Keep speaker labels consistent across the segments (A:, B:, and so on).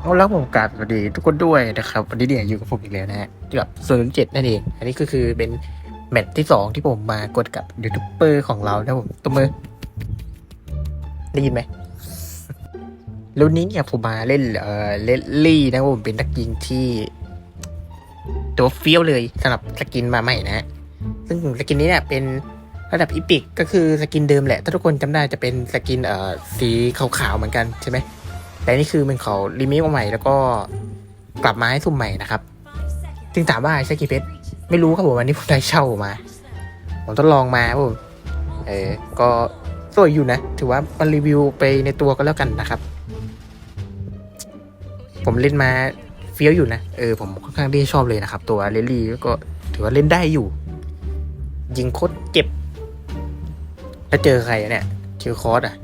A: เอาแล้วผมกราบสวัสดีทุกคนด้วยนะครับวันนี้เนี่ยอยู่กับผมอีกแล้วนะฮะกับโซนเจ็ดนั่นเอง อันนี้ก็คือเป็นแมตช์ที่สองที่ผมมากดกับยูทูบเบอร์ของเรานะผมตัวมือได้ยินไหมแล้วนี้เนี่ยผมมาเล่นเอ่อเลดลี่นะผมเป็นนักยิงที่ ตัวเฟี้ยวเลยสำหรับสกินมาใหม่นะฮะซึ่งสกินนี้เนี่ยเป็นระดับอีพิกก็คือสกินเดิมแหละ ถ้าทุกคนจำได้จะเป็นสกินเอ่อสีขาวๆเหมือนกันใช่ไหม แต่นี่คือมันเขารีมิกมาใหม่แล้วก็กลับมาให้สุ่มใหม่นะครับจึงถามว่าใช้กี่เพชรไม่รู้ครับผมวันนี้ผมได้เช่ามา ผมทดลองมาผมเออก็สวยอยู่นะ ถือว่ามันรีวิวไปในตัวก็แล้วกันนะครับ ผมเล่นมาเฟี้ยวอยู่นะเออผมค่อนข้างที่ชอบเลยนะครับ ตัวเรลลี่ก็ถือว่าเล่นได้อยู่ ยิงโคตรเจ็บ แล้วเจอใครเนี่ยเจอคอร์สอะ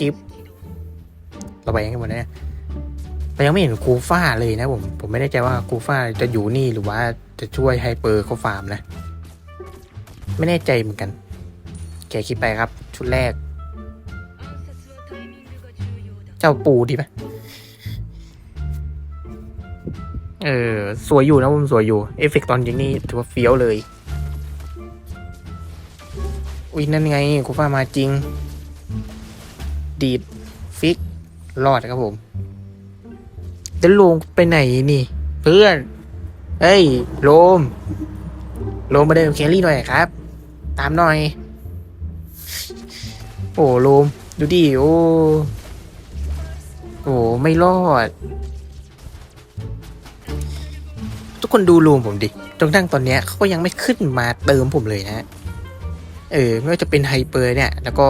A: จิ๊บเราไปยังกันหมดเนี่ยเรายังไม่เห็นกูฟ้าเลยนะผมผมไม่แน่ใจว่ากูฟ้าจะอยู่นี่หรือว่าจะช่วยไฮเปอร์เขาฟาร์มนะ ไม่แน่ใจเหมือนกันแกคิดไปครับ ชุดแรก เจ้าปูดีไหมเออ สวยอยู่นะผมสวยอยู่ เอฟเฟกต์ตอนยิงนี่ถือว่าเฟี้ยวเลย อุ้ยนั่นไงกูฟ้ามาจริง ดีดฟิกรอดครับผมจะลงไปไหนนี่ เพื่อนเฮ้ยโลมโลมมาเดินแครี่หน่อยครับ ตามหน่อย โอ้โลมดูดิโอ้โอ้ไม่รอด ทุกคนดูรูมผมดิจนทั้งตอนเนี้ยเขาก็ยังไม่ขึ้นมาเติมผมเลยนะ เออ ไม่ว่าจะเป็นไฮเปอร์เนี่ย แล้วก็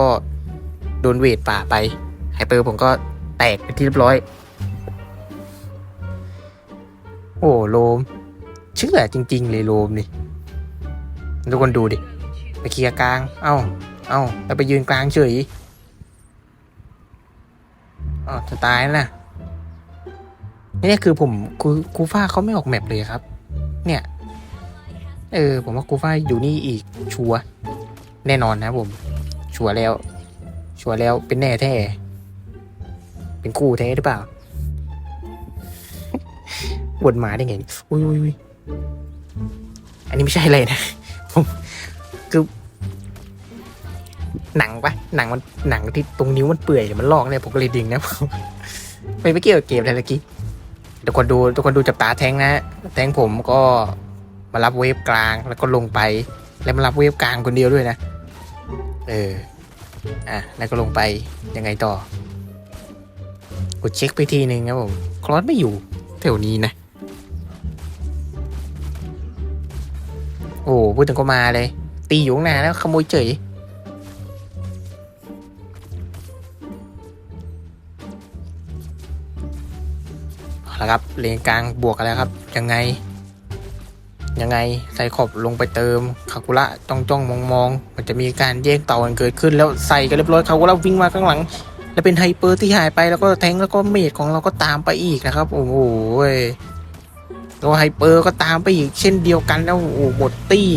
A: โดนเวทป่าไปไฮเปอร์ผมก็แตกไปนที่เรียบร้อย โอ้โลมเชื่อจริง ๆ เลยโลมนี่ทุกคนดูดิไปเคลียร์กลาง เอ้า เอ้าแล้วไปยืนกลางเฉยอ๋อจะตายแล้วนะนี่คือผมกูกูฟ้าเขาไม่ออกแมปเลยครับ เนี่ย เออ ผมว่ากูฟ้าอยู่นี่อีกชัวร์แน่นอนนะผม ชัวร์แล้ว ชัวร์แล้วเป็นแน่แท้ เป็นคู่แท้หรือเปล่าวนมาได้ไงอุ้ยอุ้ยอุ้ยอันนี้ไม่ใช่อะไรนะผมคือหนังปะหนังมันหนังที่ตรงนิ้วมันเปื่อยหรือมันลอกเนี่ยผมก็เลยดึงนะผมไม่ไม่เกี่ยวกับเกมอะไรเมื่อกี้ทุกคนดูทุกคนดูจับตาแทงนะแทงผมก็มารับเวฟกลางแล้วก็ลงไป แล้วมารับเวฟกลางคนเดียวด้วยนะ เออ อะแล้วก็ลงไปยังไงต่อกดเช็คไปทีหนึ่งครับผมคลอสไม่อยู่แถวนี้นะ โอ้พูดถึงก็มาเลย ตีอยู่ข้างหน้าแล้วขโมยเฉยเอาละครับเลนกลางบวกกันแล้วครับ ยังไง ยังไงไซคอบลงไปเติมคากุระจ้องจ้องมองมองมันจะมีการแยกเต่ากันเกิดขึ้นแล้วใส่กันเรียบร้อยคากุระวิ่งมาข้างหลัง แล้วเป็นไฮเปอร์ที่หายไปแล้วก็แทงแล้วก็เมดของเราก็ตามไปอีกนะครับ โอ้โหแล้วไฮเปอร์ก็ตามไปอีกเช่นเดียวกันแล้วโอ้โหหมดตี้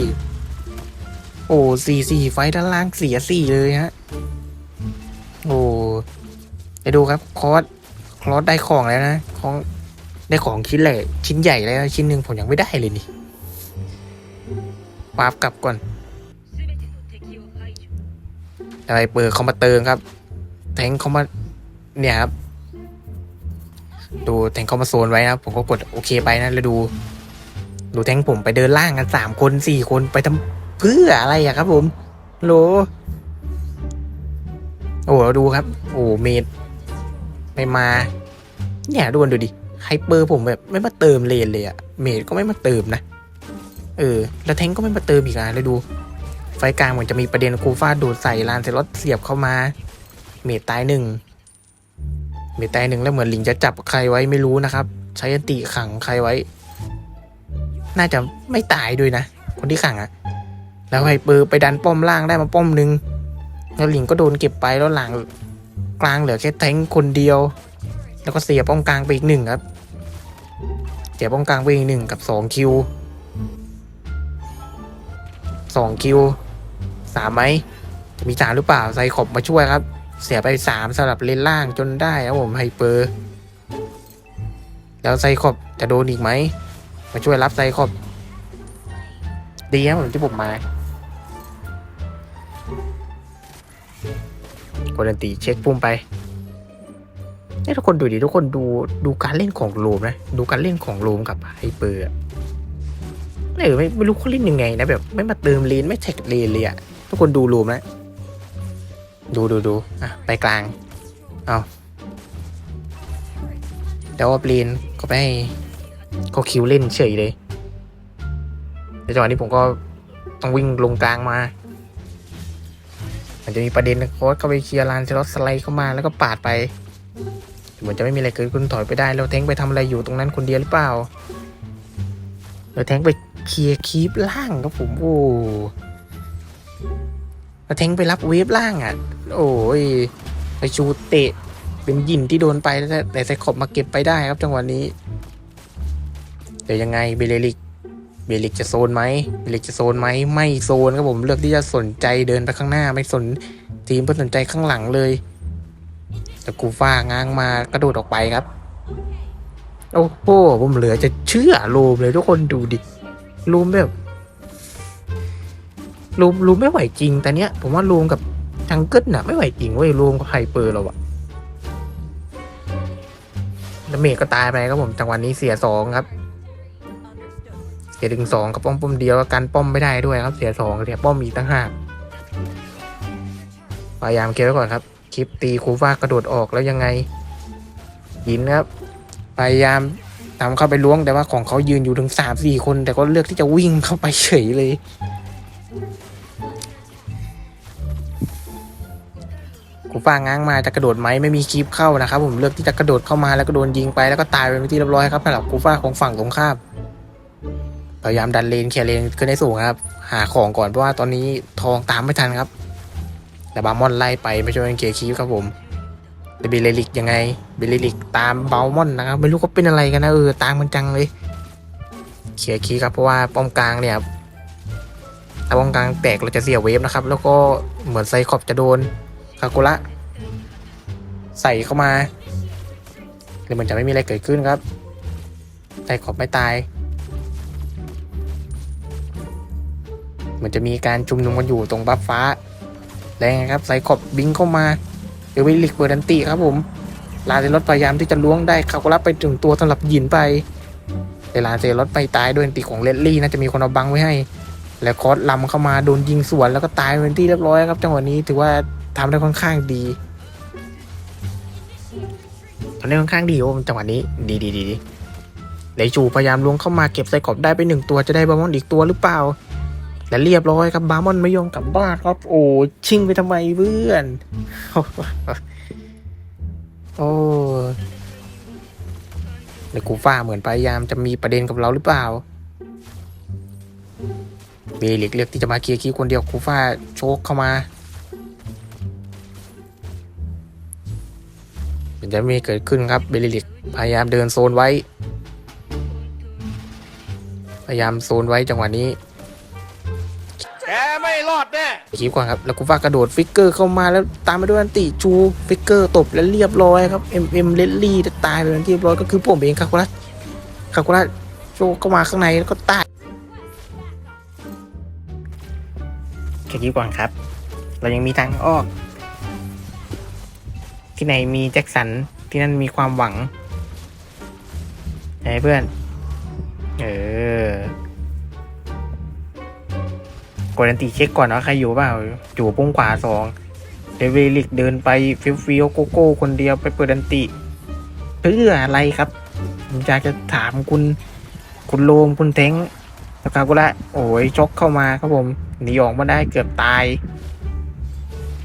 A: โอ้สี่สี่ไฟด้านล่างเสียสี่เลยฮะโอ้ไปดูครับคอสคอสได้ของแล้วนะของได้ของชิ้นใหญ่ชิ้นใหญ่แล้วชิ้นหนึ่งผมยังไม่ได้เลยนี่ ปาบกลับก่อนอะไรเปิดเขามาเติมครับ แทงเขามาเนี่ยครับ ดูแทงเขามาโซนไว้นะครับผมก็กดโอเคไปนะแล้วดู ดูแทงผมไปเดินล่างกันสามคนสี่คนไปทำเพื่ออะไรอะครับ ผมโลโอ้โหดูครับ โอ้เมดไม่มา เนี่ยดูดูดิไฮเปอร์ผมแบบไม่มาเติมเลนเลยอะเมดก็ไม่มาเติมนะ เออ แล้วแทงก็ไม่มาเติมอีกอะแล้วดู ไฟกลางเหมือนจะมีประเด็นคูฟาโดดใส่ลานเซลอตเสียบเข้ามา เมดตายหนึ่ง เมดตายหนึ่งแล้วเหมือนลิงจะจับใครไว้ไม่รู้นะครับ ใช้อันติขังใครไว้ น่าจะไม่ตายด้วยนะ คนที่ขังอะแล้วไฮเปอร์ไปดันป้อมล่างได้มาป้อมหนึ่งแล้วลิงก็โดนเก็บไปแล้วหลังกลางเหลือแค่แทงค์คนเดียว แล้วก็เสียป้อมกลางไปอีกหนึ่งครับเสียป้อมกลางไปอีกหนึ่งกับสองคิว สองคิวสามไหม มีสามหรือเปล่าไซขอบมาช่วยครับ เสียไปสามสำหรับเลนล่างจนได้ครับผมไฮเปอร์ แล้วไซคอบจะโดนอีกไหม มาช่วยรับไซคอบ ดีครับผมที่ผมมากดดันตีเช็คปุ่มไปนี่ทุกคนดูดิทุกคนดูดูการเล่นของโลมนะ ดูการเล่นของโลมกับไฮเปอร์ เออไม่ไม่รู้เขาเล่นยังไงนะแบบ ไม่มาเติมเลนไม่แท็กเลนเลยอะทุกคนดูโลมนะดูดูดูอะไปกลางเอาเดี๋ยวเอาเลนก็ไปเขาคิวเล่นเฉยเลยในจังหวะนี้ผมก็ต้องวิ่งลงกลางมา มันจะมีประเด็นนะโค้ชเข้าไปเคลียร์ลานเซลอสสไลด์เข้ามาแล้วก็ปาดไปเหมือนจะไม่มีอะไรเกิดขึ้นถอยไปได้ แล้วแทงไปทำอะไรอยู่ตรงนั้นคนเดียวหรือเปล่า แล้วแทงไป เคลียร์คีปล่างครับผมโอ้แล้วแทงไปรับเวฟล่างอะ โอ้ยไปชูเตะ เป็นยินที่โดนไปแต่แต่ไซคอบมาเก็บไปได้ครับจังหวะนี้ เดี๋ยวยังไงเบเลลิกเบลิกจะโซนไหมเบลิกจะโซนไหมไม่โซนครับผมเลือกที่จะสนใจเดินไปข้างหน้า ไม่สนทีมเพื่อสนใจข้างหลังเลยแต่กูฟ้าง้างมากระโดดออกไปครับ โอ้โหผมเหลือจะเชื่อลูมเลยทุกคนดูดิ ลูมแบบลูมลูมไม่ไหวจริง แต่เนี้ยผมว่าลูมกับจังเกิลน่ะ ไม่ไหวจริงเว้ยลูมกับไฮเปอร์เราอะแล้วเมฆก็ตายไปครับผมจังหวะนี้เสียสองครับเสียถึงสองกับป้อมป้อมเดียวกันป้อมไม่ได้ด้วยครับ เสียสองเสียป้อมอีกตั้งห้าพยายามเก็บไว้ก่อนครับ คลิปตีคูฟ้ากระโดดออกแล้วยังไงยินครับ พยายาม ตามเข้าไปล้วงแต่ว่าของเขายืนอยู่ถึงสามสี่คน แต่ก็เลือกที่จะวิ่งเข้าไปเฉยเลย กูฟ้าง้างมาจะกระโดดไหมไม่มีคลิปเข้านะครับผมเลือกที่จะกระโดดเข้ามาแล้วก็โดนยิงไปแล้วก็ตายไปเป็นที่เรียบร้อยครับสำหรับกูฟ้าของฝั่งตรงข้ามพยายามดันเลนเคลียร์เลนขึ้นให้สูงครับ หาของก่อนเพราะว่าตอนนี้ทองตามไม่ทันครับแต่บามอนไล่ไปไม่ช่วยเคลียร์คีฟครับผม แต่เบลลิกยังไง เบลลิกตามบามอนนะครับ ไม่รู้เขาเป็นอะไรกันนะเออตามมันจังเลยเคลียคีครับเพราะว่าป้อมกลางเนี่ยถ้าป้อมกลางแตกเราจะเสียเวฟนะครับ แล้วก็เหมือนไซคอบจะโดนคากุระใส่เข้ามาหรือมันจะไม่มีอะไรเกิดขึ้นครับไซคอบไม่ตายเหมันจะมีการชุมนุมกันอยู่ตรงบัฟฟ้าแล้วไงครับไซคอบบิงเข้ามา เอวิลิกเบอร์ดันติครับผมลาเซลอสพยายามที่จะล้วงได้เขาก็รับไปถึงตัวสำหรับยินไป แต่ลาเซลอสไปตายด้วยอันติของเลดลี่น่าจะมีคนเอาบังไว้ให้ แล้วคอสลำเข้ามาโดนยิงสวนแล้วก็ตายเป็นที่เรียบร้อยครับจังหวะนี้ถือว่าทำได้ค่อนข้างดีทำได้ค่อนข้างดีโอ้จังหวะนี้ดีดีดีดีเลจูพยายามล้วงเข้ามาเก็บไซคอบได้ไปหนึ่งตัวจะได้บอมอนอีกตัวหรือเปล่า และเรียบร้อยครับบาร์มอนไม่ยอมกลับบ้านครับ โอ้ชิงไปทำไมเพื่อน โอ้เดี๋ยวกูฟ้าเหมือนพยายามจะมีประเด็นกับเราหรือเปล่าเบลิกเลือกที่จะมาเคลียร์คีย์คนเดียวกูฟ้าโชกเข้ามามันจะม่เกิดขึ้นครับเบลิกพยายามเดินโซนไว้ พยายามโซนไว้จังหวะนี้
B: ไม่รอดแน่
A: คลิปก่อนครับ แล้วกูฟ้ากระโดดฟิกเกอร์เข้ามาแล้วตามมาด้วยอันติชูฟิกเกอร์ตบแล้วเรียบร้อยครับเอ็มเอ็มเลดลี่ตายไปเป็นที่เรียบร้อยก็คือผมเองคาคุระคาคุระโชว์เข้ามาข้างในแล้วก็ตายแค่คลิปก่อนครับ เรายังมีทางออก ที่ไหนมีแจ็คสัน ที่นั่นมีความหวังไอ้เพื่อน เออก ดอันติเช็คก่อนว่าใครอยู่เปล่าอยู่ปุ้งขวาสองเดวิลิกเดินไปฟิวฟิวโกโก้คนเดียวไปเปิดอันติเพื่ออะไรครับผมอยากจะถามคุณคุณโลมคุณเท้งแล้วก็กุละโอ้ยชกเข้ามาครับผมหนีออกมาได้เกือบตาย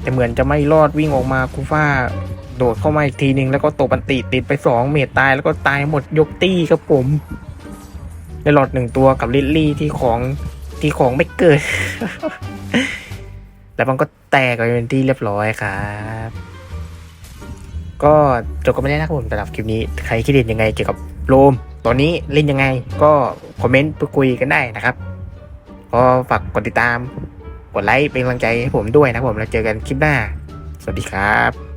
A: แต่เหมือนจะไม่รอดวิ่งออกมาคูฟ้า โดดเข้ามาอีกทีนึงแล้วก็ตบันติติดไปสองเมตรตายแล้วก็ตายหมดยกตี้ครับผมได้หลอดหนึ่งตัวกับลิลลี่ที่ของ ที่ของไม่เกิด แล้วมันก็แตกไปเป็นที่เรียบร้อยครับ ก็จบกันไม่ได้นะครับผมสำหรับคลิปนี้ ใครคิดเห็นยังไงเกี่ยวกับโรมตอนนี้เล่นยังไง ก็คอมเมนต์พูดคุยกันได้นะครับ ก็ฝากกดติดตาม กดไลค์เป็นกำลังใจให้ผมด้วยนะครับผม แล้วเจอกันคลิปหน้า สวัสดีครับ